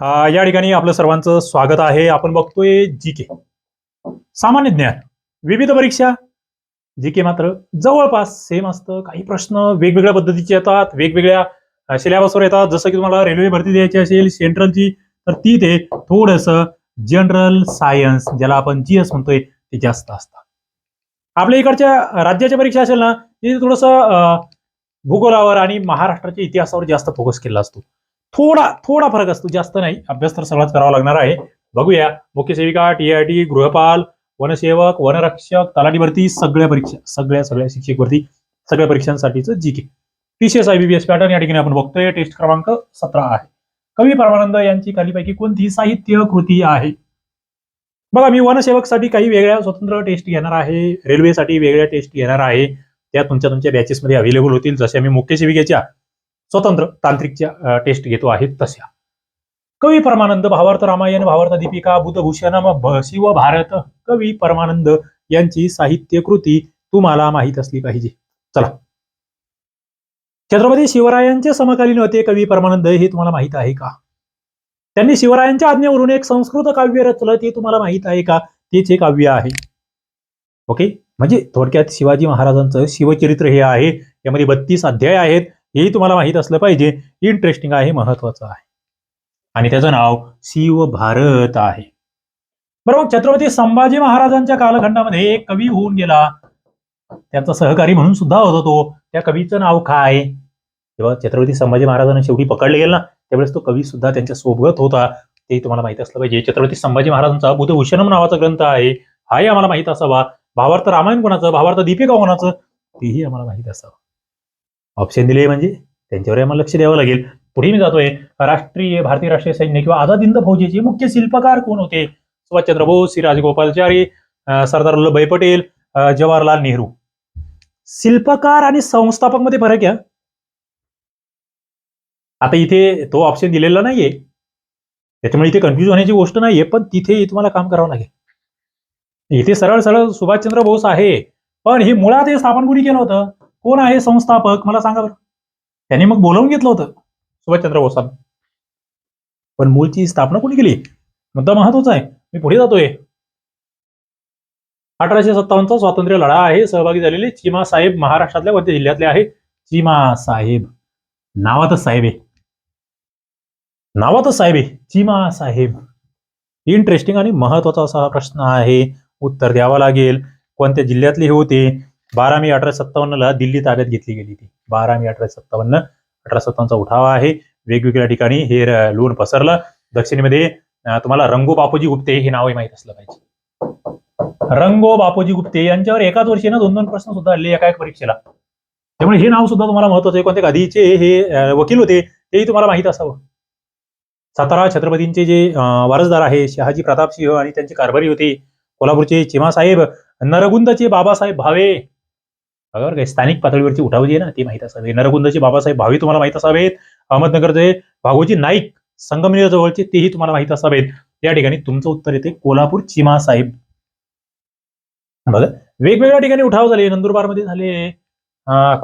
या ठिकाणी आपलं सर्वांचं स्वागत आहे. आपण बघतोय जी के सामान्य ज्ञान विविध परीक्षा जी के मात्र जवळपास सेम असतं. काही प्रश्न वेगवेगळ्या पद्धतीचे येतात वेगवेगळ्या सिलेबसवर येतात. जसं की तुम्हाला रेल्वे भरती द्यायची असेल सेंट्रलची तर ती ते थोडंसं जनरल सायन्स ज्याला आपण जी एस म्हणतोय ते जास्त असतं. आपल्या इकडच्या राज्याच्या परीक्षा असेल ना ते थोडंसं भूगोलावर आणि महाराष्ट्राच्या इतिहासावर जास्त फोकस केला असतो. थोडा थोडा फरक असतो जास्त नाही. अभ्यास तर सगळाच करावा लागणार आहे. बघूया. मुख्य सेविका टी आय गृहपाल वनसेवक वनरक्षक तलाठी भरती सगळ्या परीक्षा सगळ्या सगळ्या शिक्षक भरती सगळ्या परीक्षांसाठीचं जी के टीसीएस आयबीबीएस पॅटर्न या ठिकाणी आपण बघतोय. टेस्ट क्रमांक सतरा आहे. कवी परमानंद यांची खालीपैकी कोणती साहित्य कृती आहे? बघा मी वनसेवकसाठी काही वेगळ्या स्वतंत्र टेस्ट घेणार आहे. रेल्वेसाठी वेगळ्या टेस्ट घेणार आहे. त्या तुमच्या तुमच्या बॅचेसमध्ये अवेलेबल होतील. जसे मी मुख्य सेविकेच्या स्वतंत्र तांत्रिकच्या टेस्ट घेतो आहेत तशा. कवी परमानंद भावार्थ रामायण भावार्थ दीपिका बुधभूषण शिव भारत कवी परमानंद यांची साहित्य कृती तुम्हाला माहीत असली पाहिजे. चला. छत्रपती शिवरायांचे समकालीन होते कवी परमानंद हे तुम्हाला माहीत आहे का? त्यांनी शिवरायांच्या आज्ञेवरून एक संस्कृत काव्य रचलं ते तुम्हाला माहीत आहे का? तेच हे काव्य आहे. ओके? म्हणजे थोडक्यात शिवाजी महाराजांचं शिवचरित्र हे आहे. यामध्ये बत्तीस अध्याय आहेत. हेही तुम्हाला माहीत असलं पाहिजे. इंटरेस्टिंग आहे महत्वाचं आहे. आणि त्याचं नाव शिव भारत आहे. बरोबर छत्रपती संभाजी महाराजांच्या कालखंडामध्ये एक कवी होऊन गेला. त्यांचा सहकारी म्हणून सुद्धा होता तो त्या कवीचं नाव काय? तेव्हा छत्रपती संभाजी महाराजांना शेवटी पकडले गेले ना. त्यावेळेस तो कवी सुद्धा त्यांच्यासोबत होता. ते तुम्हाला माहीत असलं पाहिजे. छत्रपती संभाजी महाराजांचा बुधभूषणम नावाचा ग्रंथ आहे. हाही आम्हाला माहीत असावा. भावार्थ रामायण कोणाचं? भावार्थ दीपिका कोणाचं? तेही आम्हाला माहीत असावं. ऑप्शन दिले म्हणजे त्यांच्यावर आम्हाला लक्ष द्यावं लागेल. पुढे मी जातोय. राष्ट्रीय भारतीय राष्ट्रीय सैन्य किंवा आझाद हिंद फौजेचे मुख्य शिल्पकार कोण होते? सुभाषचंद्र बोस श्री राजगोपालचारी सरदार वल्लभभाई पटेल जवाहरलाल नेहरू. शिल्पकार आणि संस्थापकमध्ये फरक आहे आता इथे तो ऑप्शन दिलेला नाहीये. त्याच्यामुळे इथे कन्फ्युज होण्याची गोष्ट नाहीये पण तिथे तुम्हाला काम करावं लागेल. इथे सरळ सरळ सुभाषचंद्र बोस आहे पण हे मुळात हे स्थापन कुणी केलं होतं? कोण आहे संस्थापक? मला सांगा बरं. त्यांनी मग बोलावून घेतलं होतं. सुभाषचंद्र बोसांना पण मूळची स्थापना कोणी केली? मुद्दा महत्त्वाचा आहे. मी पुढे जातोय. अठराशे सत्तावन्नचा स्वातंत्र्य लढा आहे. सहभागी झालेले चिमा साहेब महाराष्ट्रातल्या कोणत्या जिल्ह्यातले आहे. चिमा साहेब. नावातच साहेब आहे. नावातच साहेब आहे. चिमा साहेब. इंटरेस्टिंग आणि महत्त्वाचा असा प्रश्न आहे. उत्तर द्यावं लागेल. कोणत्या जिल्ह्यातले हे होते? बारा मे अठराशे सत्तावन्नला दिल्ली ताब्यात घेतली गेली ती बारा मे अठराशे सत्तावन्न अठराशे सत्तावन्नचा उठावा आहे. वेगवेगळ्या ठिकाणी हे लोन लोण पसरलं. दक्षिणेमध्ये तुम्हाला रंगो बापूजी गुप्ते हे नावही माहीत असलं पाहिजे. रंगो बापूजी गुप्ते यांच्यावर एकाच वर्षी ना दोन दोन प्रश्न सुद्धा आले एका एक परीक्षेला. त्यामुळे हे नाव सुद्धा तुम्हाला महत्वाचं आहे. कोणते आधीचे हे वकील होते तेही तुम्हाला माहीत असावं. सातारा छत्रपतींचे जे वारसदार आहे शहाजी प्रतापसिंह आणि त्यांचे कारभारी होते कोल्हापूरचे चिमासाहेब नरगुंदचे बाबासाहेब भावे. बरोबर? काय स्थानिक पातळीवरची उठाव जी आहे ना ते माहीत असावे. नरगुंदचे बाबासाहेब भावे तुम्हाला माहीत असावेत. अहमदनगरचे भागोजी नाईक संगमनेर जवळचे तेही तुम्हाला माहीत असावेत. या ठिकाणी तुमचं उत्तर येते कोल्हापूर चिमा साहेब बघा वेगवेगळ्या ठिकाणी उठाव झाले. नंदुरबारमध्ये झाले.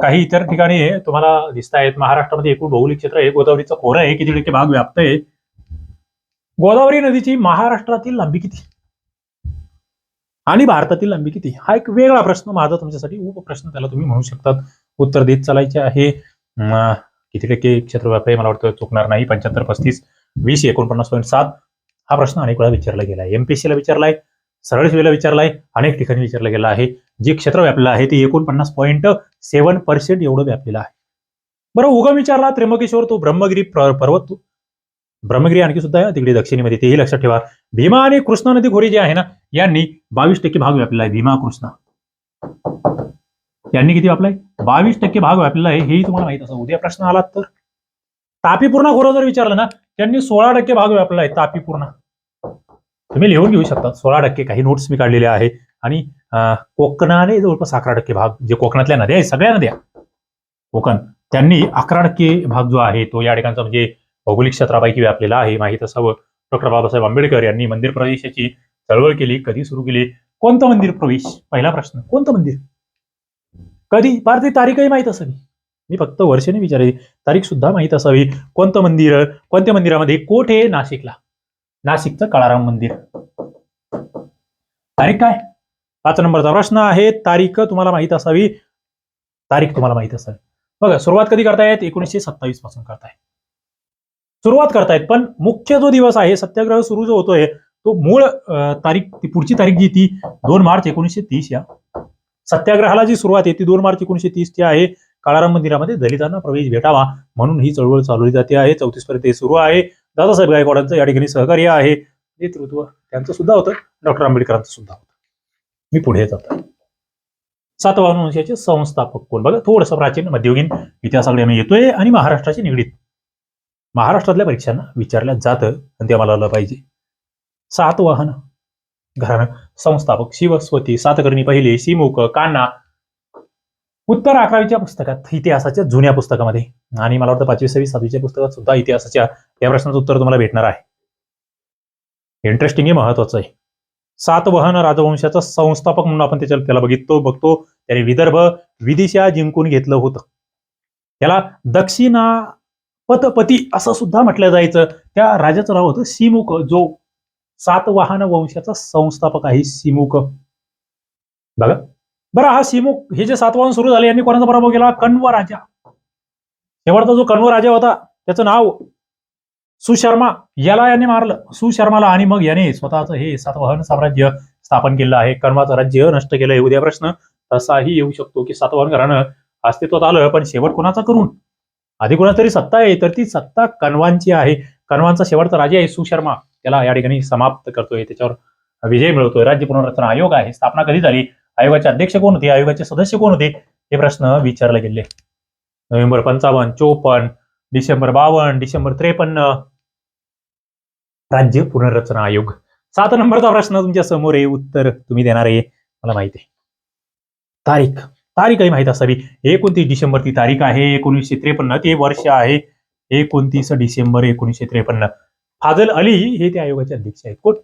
काही इतर ठिकाणी तुम्हाला दिसत आहेत महाराष्ट्रामध्ये एकूण भौगोलिक क्षेत्र आहे. गोदावरीचं खोरं आहे. किती टक्के भाग व्याप्त आहे गोदावरी नदीची महाराष्ट्रातील लांबी किती? आणि भारतातील लांबी किती? हा एक वेगळा प्रश्न माझा तुमच्यासाठी उपप्रश्न त्याला तुम्ही म्हणू शकतात. उत्तर देत चालायचे आहे. किती टक्के क्षेत्रव्यापी मला वाटतं चुकणार नाही. पंच्याहत्तर पस्तीस वीस एकोणपन्नास पॉईंट सात. हा प्रश्न अनेक वेळा विचारला गेला आहे. एमपीएससीला विचारलाय सरळ सेवेला विचारलाय अनेक ठिकाणी विचारला गेला आहे. जे क्षेत्र व्यापलेलं आहे ते एकोणपन्नास पॉईंट सेव्हन पर्सेंट एवढं व्यापलेलं आहे. बरं उगम विचारला त्र्यंबकेश्वर तो ब्रह्मगिरी पर्वत तो ब्रह्मगिरी आणखी सुद्धा आहे. तिकडे दक्षिणेमध्ये तेही लक्षात ठेवा. भीमा आणि कृष्णा नदी खोरी जी आहे ना यांनी बावीस टक्के भाग व्यापलेला आहे. भीमा कृष्णा. यांनी किती व्यापलाय? बावीस टक्के भाग व्यापलेला आहे. हेही तुम्हाला माहीत असं उद्या प्रश्न आला तर. तापी पूर्ण खोरं जर विचारलं ना त्यांनी सोळा टक्के भाग व्यापला आहे तापी पूर्ण तुम्ही लिहून घेऊ शकता. सोळा टक्के काही नोट्स मी काढलेले आहे. आणि कोकणाने जवळपास अकरा टक्के भाग जे कोकणातल्या नद्या आहेत सगळ्या नद्या. कोकण. त्यांनी अकरा टक्के भाग जो आहे तो या ठिकाणचा म्हणजे भौगोलिक क्षेत्रापैकी व्यापलेला आहे. माहीत असावं. डॉक्टर बाबासाहेब आंबेडकर यांनी मंदिर प्रवेशाची चळवळ केली कधी सुरू केली? कोणतं मंदिर प्रवेश? पहिला प्रश्न कोणतं मंदिर? कधी? फार ती तारीखही माहीत असावी. मी फक्त वर्षाने विचारले तारीख सुद्धा माहीत असावी. कोणतं मंदिर? कोणत्या मंदिरामध्ये कोठे नाशिकला? नाशिकचं काळाराम मंदिर. तारीख काय? पाच नंबरचा प्रश्न आहे. तारीख तुम्हाला माहीत असावी. तारीख तुम्हाला माहीत असावी. बघा सुरुवात कधी करतायत? एकोणीसशे सत्तावीसपासून करताय सुरुवात करतायत. पण मुख्य जो दिवस आहे सत्याग्रह सुरू जो होतोय तो मूळ तारीख ती पुढची तारीख जी ती दोन मार्च एकोणीसशे तीस या. सत्याग्रहाला जी सुरुवात आहे ती दोन मार्च एकोणीसशे तीस ची आहे. काळाराम मंदिरामध्ये दलितांना प्रवेश भेटावा म्हणून ही चळवळ चालवली जाते आहे. चौतीस पर्यंत हे सुरू आहे. दादासाहेब गायकवाडांचं या ठिकाणी सहकार्य आहे. नेतृत्व त्यांचं सुद्धा होतं. डॉक्टर आंबेडकरांचं सुद्धा होतं. मी पुढे जातो. सातवा वंशाचे संस्थापक कोण? बघा थोडंसं प्राचीन मध्ययुगीन इतिहासाकडे आम्ही येतोय आणि महाराष्ट्राची निगडीत. महाराष्ट्रातल्या परीक्षांना विचारल्या जातं आणि ते आम्हाला आलं पाहिजे. सातवाहन घराणं. संस्थापक शिवस्वती सातकर्णी पहिले सिमुक कान्हा. उत्तर अकरावीच्या पुस्तकात इतिहासाच्या जुन्या पुस्तकामध्ये आणि मला वाटतं पाचवी सव्वीस सातवीच्या पुस्तकात सुद्धा इतिहासाच्या या प्रश्नाचं उत्तर तुम्हाला भेटणार आहे. इंटरेस्टिंग आहे महत्वाचं आहे. सातवाहन राजवंशाचा संस्थापक म्हणून आपण त्याच्या त्याला बघिततो बघतो. त्याने विदर्भ विदिशा जिंकून घेतलं होतं. त्याला दक्षिणा पतपती असं सुद्धा म्हटलं जायचं. त्या राजाचं नाव होतं सिमुक जो सातवाहन वंशाचा संस्थापक आहे सिमुक. बघा. बरं हा सिमुक हे जे सातवाहन सुरू झाले यांनी कोणाचा पराभव केला? कण्व राजा. शेवटचा जो कण्व राजा होता त्याचं नाव सुशर्मा. याला यांनी मारलं. सुशर्माला आणि मग याने स्वतःचं हे सातवाहन साम्राज्य स्थापन केलं आहे. कण्वाचं राज्य नष्ट केलं उद्या प्रश्न तसाही येऊ शकतो की सातवाहन घराणं अस्तित्वात आलं पण शेवट कोणाचा करून? आधी कुणातरी सत्ता आहे तर ती सत्ता कणवांची आहे. कणवांचा शेवटचा राजा आहे सुशर्मा. त्याला या ठिकाणी समाप्त करतोय. त्याच्यावर विजय मिळवतोय. राज्य पुनर्रचना आयोग आहे. स्थापना कधी झाली? आयोगाचे अध्यक्ष कोण होते? आयोगाचे सदस्य कोण होते? हे प्रश्न विचारले गेले. नोव्हेंबर पंचावन्न चोपन्न डिसेंबर बावन्न डिसेंबर त्रेपन्न. राज्य पुनर्रचना आयोग. सात नंबरचा प्रश्न तुमच्यासमोर आहे. उत्तर तुम्ही देणार आहे. मला माहिती आहे. तारीख. तारीख आहे माहीत असावी. एकोणतीस डिसेंबर ती तारीख आहे एकोणीसशे त्रेपन्न. ते वर्ष आहे एकोणतीस डिसेंबर एकोणीसशे त्रेपन्न. फाजल अली हे त्या आयोगाचे अध्यक्ष आहेत. कोण?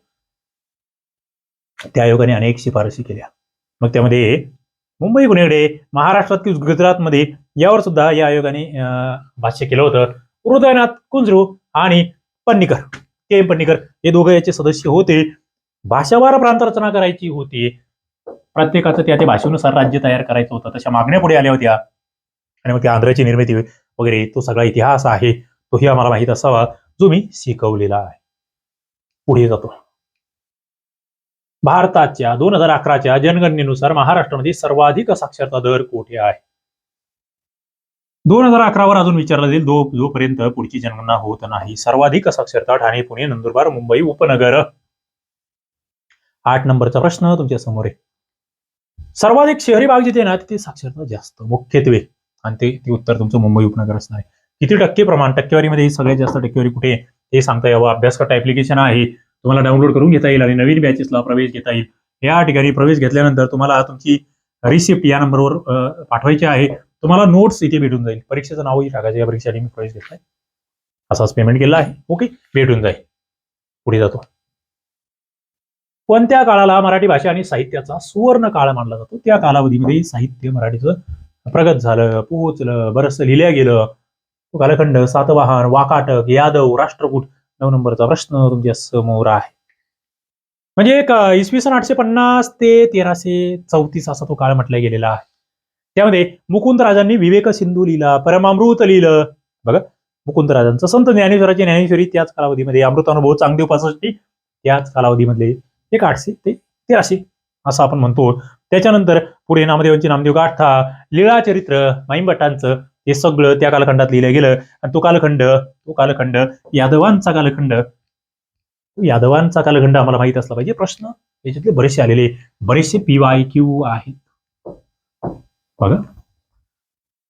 त्या आयोगाने अनेक शिफारशी केल्या. मग त्यामध्ये मुंबई गुन्हेकडे महाराष्ट्रात किंवा गुजरातमध्ये यावर सुद्धा या आयोगाने अं, भाष्य केलं होतं. हृदयनाथ कुंजरू आणि पन्नीकर के एम पन्नीकर हे दोघं याचे सदस्य होते. भाषावार प्रांत रचना करायची होती. प्रत्येकाचं त्या त्या भाषेनुसार राज्य तयार करायचं होतं. तशा मागण्या पुढे आल्या होत्या. आणि मग त्या आंध्राची निर्मिती वगैरे तो सगळा इतिहास आहे तोही आम्हाला माहीत असावा जो मी शिकवलेला आहे. पुढे जातो. भारताच्या दोन हजार अकराच्या जनगणनेनुसार महाराष्ट्रामध्ये सर्वाधिक साक्षरता दर कोठे आहे? दोन हजार अकरावर अजून विचारला जाईल दो जोपर्यंत पुढची जनगणना होत नाही. सर्वाधिक साक्षरता ठाणे पुणे नंदुरबार मुंबई उपनगर. आठ नंबरचा प्रश्न तुमच्यासमोर आहे. सर्वाधिक शहरी भाग जिथे ना तिथे साक्षरता जास्त मुख्यत्वे. आणि ते ते उत्तर तुमचं मुंबई उपनगर असणार आहे. किती टक्के प्रमाण? टक्केवारीमध्ये सगळ्यात जास्त टक्केवारी कुठे हे सांगता यावं. अभ्यासकर्ता ऍप्लिकेशन आहे. तुम्हाला डाउनलोड करून घेता येईल आणि नवीन बॅचेसला प्रवेश घेता येईल. या ठिकाणी प्रवेश घेतल्यानंतर तुम्हाला तुमची रिसिप्ट या नंबरवर पाठवायची आहे. तुम्हाला नोट्स इथे भेटून जाईल. परीक्षेचं नावही टाकायचं या परीक्षेसाठी मी प्रवेश घेतलाय. असाच पेमेंट केला आहे. ओके भेटून जाईल. पुढे जातो. पण त्या काळाला मराठी भाषा आणि साहित्याचा सुवर्ण काळ मानला जातो? त्या कालावधीमध्ये साहित्य मराठीचं प्रगत झालं पोहोचलं बरंचसं लिहिल्या गेलं. तो कालखंड सातवाहन वाकाटक यादव राष्ट्रकूट नऊ नंबरचा प्रश्न तुमच्यासमोर आहे. म्हणजे एक इसवी सन आठशे पन्नास ते तेराशे चौतीस असा तो काळ म्हटला गेलेला आहे. त्यामध्ये मुकुंद राजांनी विवेक सिंधू लिहिला परमामृत लिहिलं बघा मुकुंद राजांचं संत ज्ञानेश्वराची ज्ञानेश्वरी त्याच कालावधीमध्ये अमृतानुभव चांगदेव पासष्टी त्याच कालावधीमधले एक आठशे ते तेराशे असं आपण म्हणतो. त्याच्यानंतर पुढे नामदेवांची नामदेव गाठा लीळा चरित्र माईंभटांचं हे सगळं त्या कालखंडात लिहिलं गेलं. आणि तो कालखंड तो कालखंड यादवांचा कालखंड. यादवांचा कालखंड आम्हाला माहीत असला पाहिजे. प्रश्न याच्यातले बरेचसे आलेले बरेचसे पीवाय क्यू आहेत. बघा.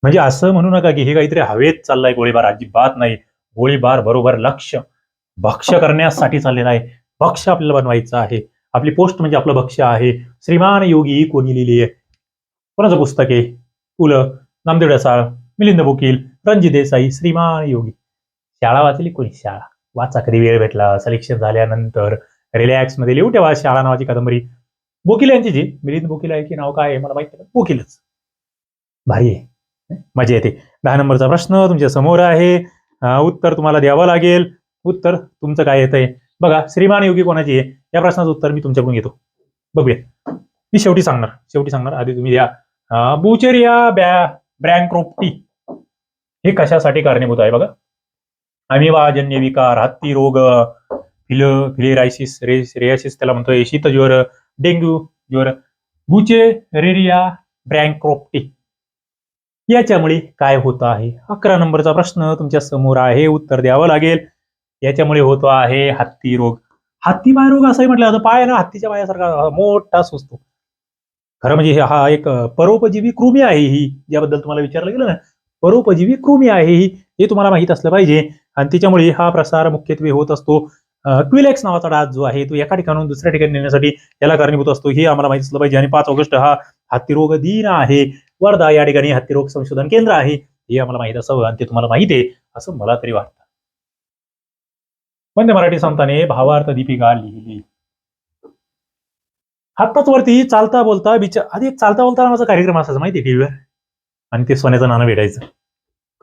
म्हणजे असं म्हणू नका की हे काहीतरी हवेत चाललाय गोळीबार. अजिबात नाही. गोळीबार बरोबर लक्ष. भक्ष करण्यासाठी चाललेला आहे. भक्ष आपल्याला बनवायचं आहे. आपली पोस्ट म्हणजे आपलं भक्ष्य आहे. श्रीमान योगी कोणी लिहिली? आहे कोणाचं पुस्तक आहे? पु ल नामदेव ढसाळ मिलिंद बोकील रणजित देसाई श्रीमान योगी. शाळा वाचली कोणी? शाळा. वाचा कधी वेळ भेटला? सलेक्शन झाल्यानंतर रिलॅक्समध्ये लिहू ठेवा शाळा नावाची कादंबरी. बोकील यांची जी. मिलिंद बोकील आहे की नाव काय आहे? मला माहिती नाही बोकीलच भारी आहे. मजा येते. दहा नंबरचा प्रश्न तुमच्यासमोर आहे. उत्तर तुम्हाला द्यावं लागेल. उत्तर तुमचं काय येतंय? बघा श्रीमान योगी कोणाची आहे? या प्रश्नाचं उत्तर मी तुमच्याकडून घेतो. बघूया. मी शेवटी सांगणार शेवटी सांगणार. आधी तुम्ही द्या. बुचेरिया बॅ ब्रँक्रोप्टी हे कशासाठी कारणीभूत आहे बघा? अमिवाजन्य विकार हत्ती रोग फिल फिलेरायसिस रे रेयासिस त्याला म्हणतोय शीतज्वर डेंग्यू ज्वर. बुचेरेरिया ब्रँक्रोप्टी. याच्यामुळे काय होत आहे? अकरा नंबरचा प्रश्न तुमच्यासमोर आहे. उत्तर द्यावं लागेल. याच्यामुळे होतो आहे हत्ती रोग. हत्ती पाय रोग असंही म्हटलं जातं. पाय ना हत्तीच्या पायासारखा मोठा सुचतो खरं म्हणजे हा- एक परोपजीवी कृमी आहे ही ज्याबद्दल तुम्हाला विचारलं गेलं ना. परोपजीवी कृमी आहे ही हे तुम्हाला माहीत असलं पाहिजे. आणि त्याच्यामुळे हा प्रसार मुख्यत्वे होत असतो. क्विलेक्स नावाचा डास जो आहे तो एका ठिकाणून दुसऱ्या ठिकाणी नेण्यासाठी याला कारणीभूत असतो. हे आम्हाला माहिती असलं पाहिजे. आणि पाच ऑगस्ट हा हत्तीरोग दिन आहे. वर्धा या ठिकाणी हत्तीरोग संशोधन केंद्र आहे. हे आम्हाला माहीत असावं आणि ते तुम्हाला माहिती आहे असं मला तरी वाटतं. वंदे मराठी संताने भावार्थ दीपिका लिहिली. आत्ताच वरती चालता बोलता विचार आधी एक चालता बोलता माझा कार्यक्रम असायचा माहिती आहे टीव्हीवर? आणि ते सोन्याचं नाणं भेटायचं.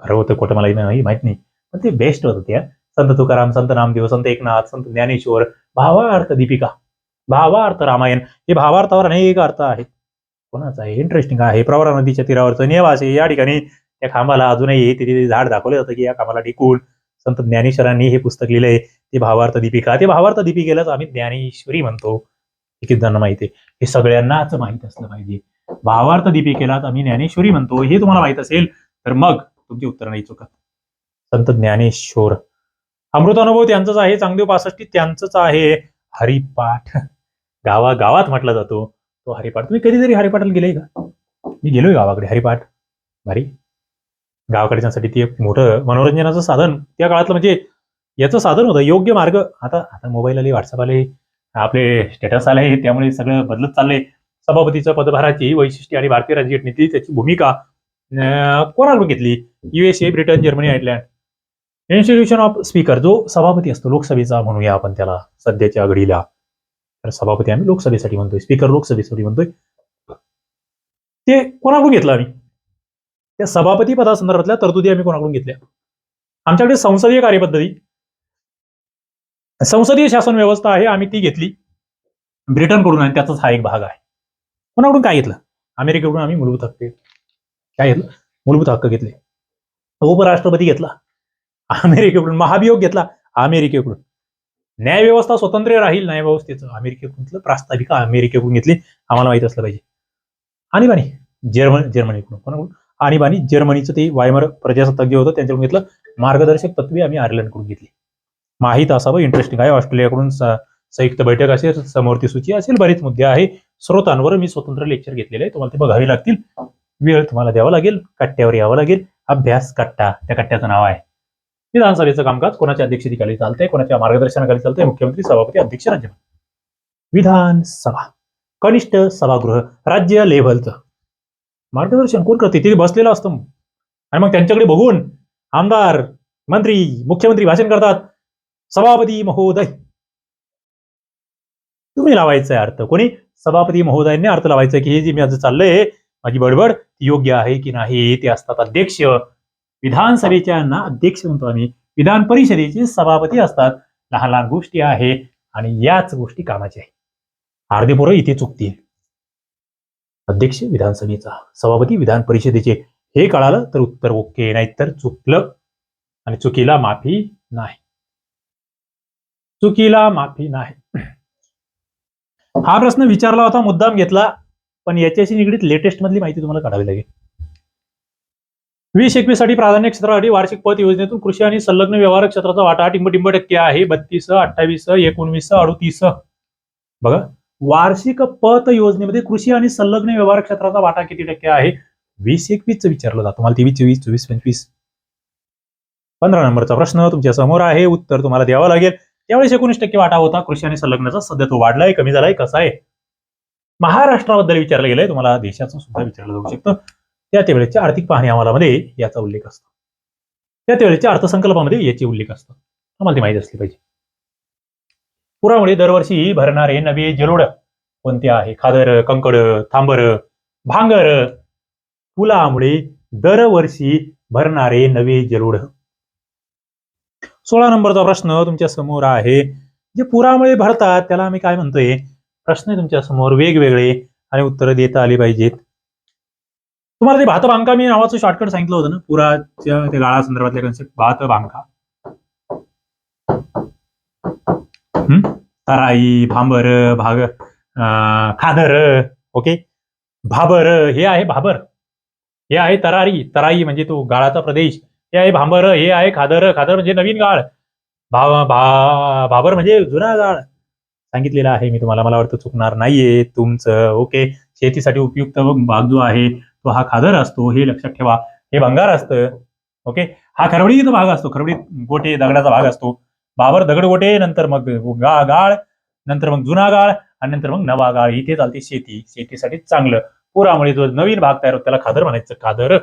खरं होतं खोटं मला नाही माहीत नाही. पण ते बेस्ट होतं त्या संत तुकाराम संत नामदेव संत एकनाथ संत ज्ञानेश्वर भावार्थ दीपिका. भावार्थ रामायण हे भावार्थावर अनेक अर्थ आहेत. कोणाचा आहे? इंटरेस्टिंग आहे. प्रवरा नदीच्या तीरावरचं नेवासे या ठिकाणी त्या खांबाला अजूनही तिथे झाड दाखवलं जातं की या खांबाला टिकून संत ज्ञानेश्वरांनी हे पुस्तक लिहिलंय. ते भावार्थ दीपिका ते भावार्थ दीपिकेलाच आम्ही ज्ञानेश्वरी म्हणतो. हे माहिती आहे. हे सगळ्यांनाच माहीत असलं पाहिजे. भावार्थ दीपिकेलाच आम्ही ज्ञानेश्वरी म्हणतो. हे तुम्हाला माहीत असेल तर मग तुमची उत्तर नाही चुकत. संत ज्ञानेश्वर. अमृतानुभव त्यांचंच आहे. चांगदेव पासष्टी त्यांचंच आहे. हरिपाठ. गावा गावात म्हटला जातो. तो हरिपाठ. तुम्ही कधीतरी हरिपाठाला गेले का? मी गेलोय गावाकडे. हरिपाठ. भारी. गावाकडच्यांसाठी ते एक मोठं मनोरंजनाचं साधन त्या काळातलं म्हणजे याचं साधन होतं योग्य मार्ग. आता आता मोबाईल आले व्हॉट्सअप आले आपले स्टेटस आले त्यामुळे सगळं बदलत चाललंय. सभापतीचं पदभाराची वैशिष्ट्ये आणि भारतीय राजघटनेची त्याची भूमिका कोणाकडून घेतली? USA Britain Germany Ireland institution of speaker जो सभापती असतो लोकसभेचा म्हणूया आपण त्याला सध्याच्या घडीला. तर सभापती आम्ही लोकसभेसाठी म्हणतोय स्पीकर लोकसभेसाठी म्हणतोय. ते कोणाकडून घेतलं आम्ही? त्या सभापती पदासंदर्भातल्या तरतुदी आम्ही कोणाकडून घेतल्या? आमच्याकडे संसदीय कार्यपद्धती संसदीय शासन व्यवस्था आहे आम्ही ती घेतली. ब्रिटनकडून आणि त्याचाच हा एक भाग आहे. कोणाकडून काय घेतलं? अमेरिकेकडून आम्ही मूलभूत हक्क काय घेतलं? मूलभूत हक्क घेतले. उपराष्ट्रपती घेतला. अमेरिकेकडून महाभियोग घेतला. अमेरिकेकडून. न्यायव्यवस्था स्वतंत्र राहील. न्यायव्यवस्थेचं अमेरिकेकडून प्रास्ताविका अमेरिकेकडून घेतली. आम्हाला माहीत असलं पाहिजे. आणीबाणी. जर्मन जर्मनीकडून. कोणाकडून? आणीबाणी. जर्मनीचं ते वायमर प्रजासत्ताक जे होतं त्यांच्याकडून घेतलं. मार्गदर्शक तत्वे आम्ही आयर्लंडकडून घेतली. माहीत असावं. इंटरेस्टिंग आहे. ऑस्ट्रेलियाकडून संयुक्त बैठक असेल समोरती सूची असेल बरेच मुद्दे आहे. स्रोतांवर मी स्वतंत्र लेक्चर घेतलेले आहे तुम्हाला ते बघावे लागतील. वेळ तुम्हाला द्यावा लागेल. कट्ट्यावर यावं लागेल. अभ्यास कट्टा. त्या कट्ट्याचं नाव आहे. विधानसभेचं कामकाज कोणाच्या अध्यक्षतेखाली चालतंय? कोणाच्या मार्गदर्शनाखाली चालतंय? मुख्यमंत्री सभापती अध्यक्ष राज्यपाल. विधानसभा. कनिष्ठ सभागृह. राज्य लेव्हलचं. मार्गदर्शन कोण करते? तिथे बसलेलं असतं. आणि मग त्यांच्याकडे बघून आमदार मंत्री मुख्यमंत्री भाषण करतात. सभापती महोदय. तुम्ही लावायचा आहे अर्थ. कोणी? सभापती महोदयांनी अर्थ लावायचा आहे की हे जे आज चाललंय माझी बडबड ती योग्य आहे की नाही ते असतात अध्यक्ष. विधानसभेच्या यांना अध्यक्ष म्हणतो आम्ही. विधान परिषदेचे सभापती असतात. लहान लहान गोष्टी आहे आणि याच गोष्टी कामाच्या आहे. अर्धे पोरं इथे चुकतील. अध्यक्ष विधानसभेचा सभापती विधान परिषदेचे. हे कळालं तर उत्तर ओके नाही तर चुकलं. आणि चुकीला माफी नाही. चुकीला माफी नाही. हा प्रश्न विचारला होता मुद्दाम घेतला पण याच्याशी निगडीत लेटेस्ट मधली माहिती तुम्हाला काढावी लागेल. वीस एकवीससाठी प्राधान्य क्षेत्रासाठी वार्षिक पत योजनेतून कृषी आणि संलग्न व्यवहार क्षेत्राचा वाटा टिंब टिंब टक्के आहे. बत्तीस अठ्ठावीस एकोणवीस अडतीस. बघा वार्षिक पत योजनेमध्ये कृषी आणि संलग्न व्यवहार क्षेत्राचा वाटा किती टक्के आहे? वीस एकवीस विचारलं जातं. तुम्हाला तेवीस चोवीस चोवीस पंचवीस. पंधरा नंबरचा प्रश्न तुमच्यासमोर आहे. उत्तर तुम्हाला द्यावं लागेल. त्यावेळेस एकोणीस टक्के वाटा होता. कृषी आणि संलग्नाचा सध्या तो वाढलाय कमी झालाय कसा आहे? महाराष्ट्राबद्दल विचारलं गेलंय तुम्हाला देशाचं सुद्धा विचारलं जाऊ शकतं. त्या त्यावेळेच्या आर्थिक पाहणी अहवालामध्ये याचा उल्लेख असतो. त्या त्यावेळेच्या अर्थसंकल्पामध्ये याची उल्लेख असतो. आम्हाला ते माहिती असली पाहिजे. पुरामुळे दरवर्षी भरणारे नवे जलोड कोणते आहे? खादर कंकड थांबर भांगर. पुलामुळे दरवर्षी भरणारे नवे जलोढ सोळा नंबरचा प्रश्न तुमच्यासमोर आहे. जे पुरामुळे भरतात त्याला आम्ही काय म्हणतोय? प्रश्न तुमच्यासमोर वेगवेगळे आणि उत्तरं देता आली पाहिजेत. तुम्हाला ते भात बांका मी नावाचं शॉर्टकट सांगितलं होतं ना? पुराच्या त्या गाळा संदर्भातले कन्सेप्ट भात बांका. हम्म? तराई भांबर भाग खादर ओके? भाबर हे आहे भाबर. हे आहे तरारी. तराई म्हणजे तो गाळाचा प्रदेश. हे आहे भांबर हे आहे खादर खादर म्हणजे नवीन गाळ. भा भा भाबर म्हणजे जुना गाळ. सांगितलेला आहे मी तुम्हाला मला वाटतं चुकणार नाहीये तुमचं. ओके शेतीसाठी उपयुक्त भाग जो आहे तो हा खादर असतो. हे लक्षात ठेवा. हे भंगार असतं. ओके हा खरवडीचा भाग असतो. खरवडीत गोटे दगडाचा भाग असतो. बाबर दगड गोटे नंतर मग गा गाळ नंतर मग जुना गाळ आणि नंतर मग नवा गाळ. इथे चालते शेती. शेतीसाठी चांगलं. पुरामुळे जो नवीन भाग तयार होतो त्याला खादर म्हणायचं. खादर.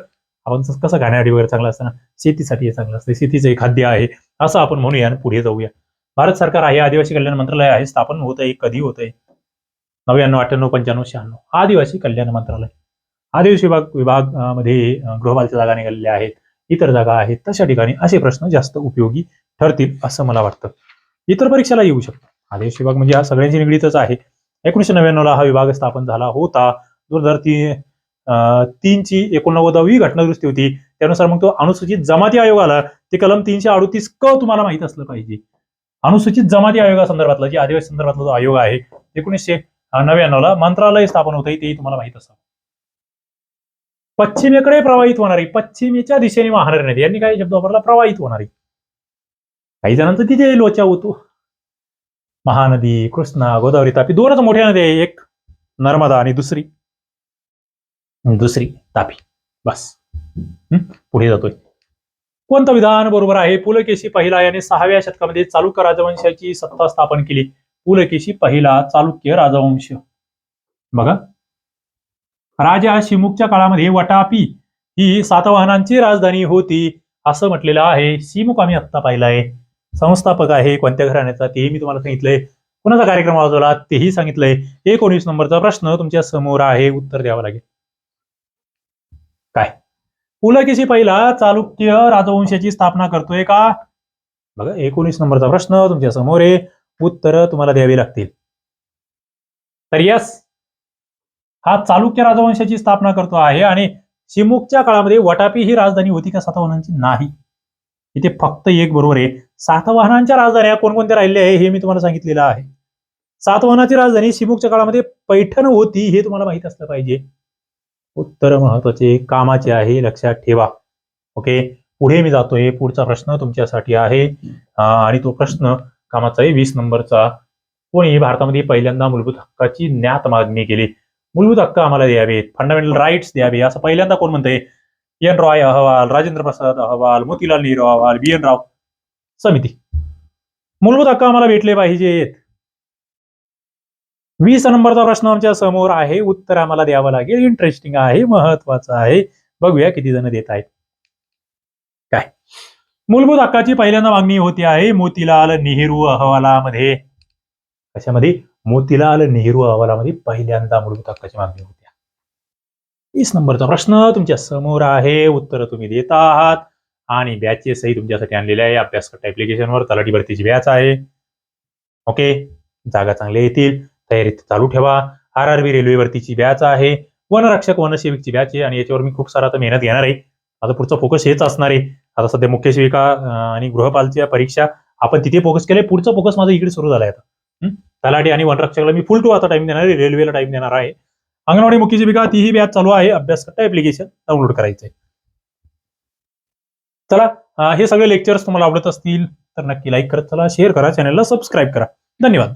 आपण कसं खाण्यासाठी वगैरे चांगलं असतं ना? शेतीसाठी हे चांगलं असतं. शेतीचं खाद्य आहे. असं आपण म्हणूया आणि पुढे जाऊया. भारत सरकार आहे आदिवासी कल्याण मंत्रालय आहे स्थापन होत आहे कधी होत आहे? नव्याण्णव अठ्ठ्याण्णव पंच्याण्णव शहाण्णव. आदिवासी कल्याण मंत्रालय. आदिवासी विभाग विभागमध्ये अं, गृहपालच्या जागा निघालेल्या आहेत. इतर जागा आहेत. तशा ठिकाणी असे प्रश्न जास्त उपयोगी ठरतील असं मला वाटतं. इतर परीक्षेला येऊ शकतो आदिवासी विभाग म्हणजे हा सगळ्यांशी निगडीतच आहे. एकोणीशे नव्याण्णवला हा विभाग स्थापन झाला होता. दोन हजार तीन तीनची एकोणनव्वदावी घटनादुरुस्ती होती. त्यानुसार मग तो अनुसूचित जमाती आयोग आला ते कलम तीनशे अडोतीस क तुम्हाला माहीत असलं पाहिजे. अनुसूचित जमाती आयोगासंदर्भातला जे आदिवासी संदर्भातला जो आयोग आहे एकोणीसशे नव्याण्णवला मंत्रालय स्थापन होतं तेही तुम्हाला माहीत असावं. पश्चिमेकडे प्रवाहित होणारी पश्चिमेच्या दिशेने वाहणारी नदी यांनी काही शब्द वापरला प्रवाहित होणारी. काही जणांचं तिथे लोचा होतो. महानदी कृष्णा गोदावरी तापी दोनच मोठ्या नद्या आहे एक नर्मदा आणि दुसरी दुसरी तापी. बस. पुढे जातोय. कोणतं विधान बरोबर आहे? पुलकेशी पहिला याने सहाव्या शतकामध्ये चालुक्य राजवंशाची सत्ता स्थापन केली. पुलकेशी पहिला चालुक्य राजवंश. बघा. राजा शिमुकच्या काळामध्ये वटापी ही सातवाहनांची राजधानी होती असं म्हटलेलं आहे. शिमुक आम्ही आत्ता पाहिलाय. संस्थापक आहे कोणत्या घराण्याचा तेही मी तुम्हाला सांगितलंय. कोणाचा कार्यक्रम वाजवला तेही सांगितलंय. एकोणीस नंबरचा प्रश्न तुमच्यासमोर आहे. उत्तर द्यावं लागेल. काय? पुलकेशी पहिला चालुक्य राजवंशाची स्थापना करतोय का? बघा एकोणीस नंबरचा प्रश्न तुमच्यासमोर आहे. उत्तर तुम्हाला द्यावी लागतील. तर यस हा चालुक्य राजवंशाची स्थापना करतो आहे आणि शिमुकच्या काळामध्ये वटापी ही राजधानी होती का सातवाहनांची? नाही. इथे फक्त एक बरोबर आहे. सातवाहनांच्या राजधान्या कोणकोणत्या राहिल्या आहे हे मी तुम्हाला सांगितलेलं आहे. सातवाहनाची राजधानी शिमुकच्या काळामध्ये पैठण होती हे तुम्हाला माहीत असलं पाहिजे. उत्तर महत्त्वाचे कामाचे आहे लक्षात ठेवा. ओके? पुढे मी जातोय. पुढचा प्रश्न तुमच्यासाठी आहे. आणि तो प्रश्न कामाचा आहे वीस नंबरचा. कोणी भारतामध्ये पहिल्यांदा मूलभूत हक्काची ज्ञात मागणी केली? मूलभूत हक्क आम्हाला द्यावेत. फंडामेंटल राईट्स द्यावे. असं पहिल्यांदा कोण म्हणते एन. रॉय अहवाल राजेंद्र प्रसाद अहवाल मोतीलाल नेहरू अहवाल बी. एन. राव समिती. मूलभूत हक्क आम्हाला भेटले पाहिजेत. वीस नंबरचा प्रश्न आमच्यासमोर आहे. उत्तर आम्हाला द्यावं लागेल. इंटरेस्टिंग आहे महत्वाचं आहे. बघूया किती जण देत आहेत. काय? मूलभूत हक्काची पहिल्यांदा मागणी होती आहे. मोतीलाल नेहरू अहवालामध्ये. कशामध्ये? मोतीलाल नेहरू अहवालामध्ये पहिल्यांदा मूलभूत हक्काची मागणी होती. वीस नंबरचा प्रश्न तुमच्यासमोर आहे. उत्तर तुम्ही देत आहात. आणि बॅचेसही तुमच्यासाठी आणलेले आहे. अभ्यासकट ऍप्लिकेशनवर तलाठी भरतीची बॅच आहे. ओके जागा चांगल्या येतील. तयारीत चालू ठेवा. आर आर बी रेल्वे भरतीची बॅच आहे. वनरक्षक वनसेविकची बॅच आहे आणि याच्यावर मी खूप सारा आता मेहनत घेणार आहे. आता पुढचा फोकस हेच असणार आहे. आता सध्या मुख्य सेविका आणि गृहपालच्या परीक्षा आपण तिथे फोकस केले. पुढचा फोकस माझा इकडे सुरू झालाय आता. तलाठी आणि वनरक्षकला मी फुल टू आता टाइम देणार आहे. रेल्वेला टाइम देणार आहे. अंगणवाडी मुख्य सेविका तीही बॅच चालू आहे. अभ्यास करता ऍप्लिकेशन डाउनलोड करायचंय. चला हे सगळे लेक्चर्स तुम्हाला आवडत असतील तर नक्की लाईक करत चला. शेअर करा. चॅनलला सबस्क्राईब करा. धन्यवाद.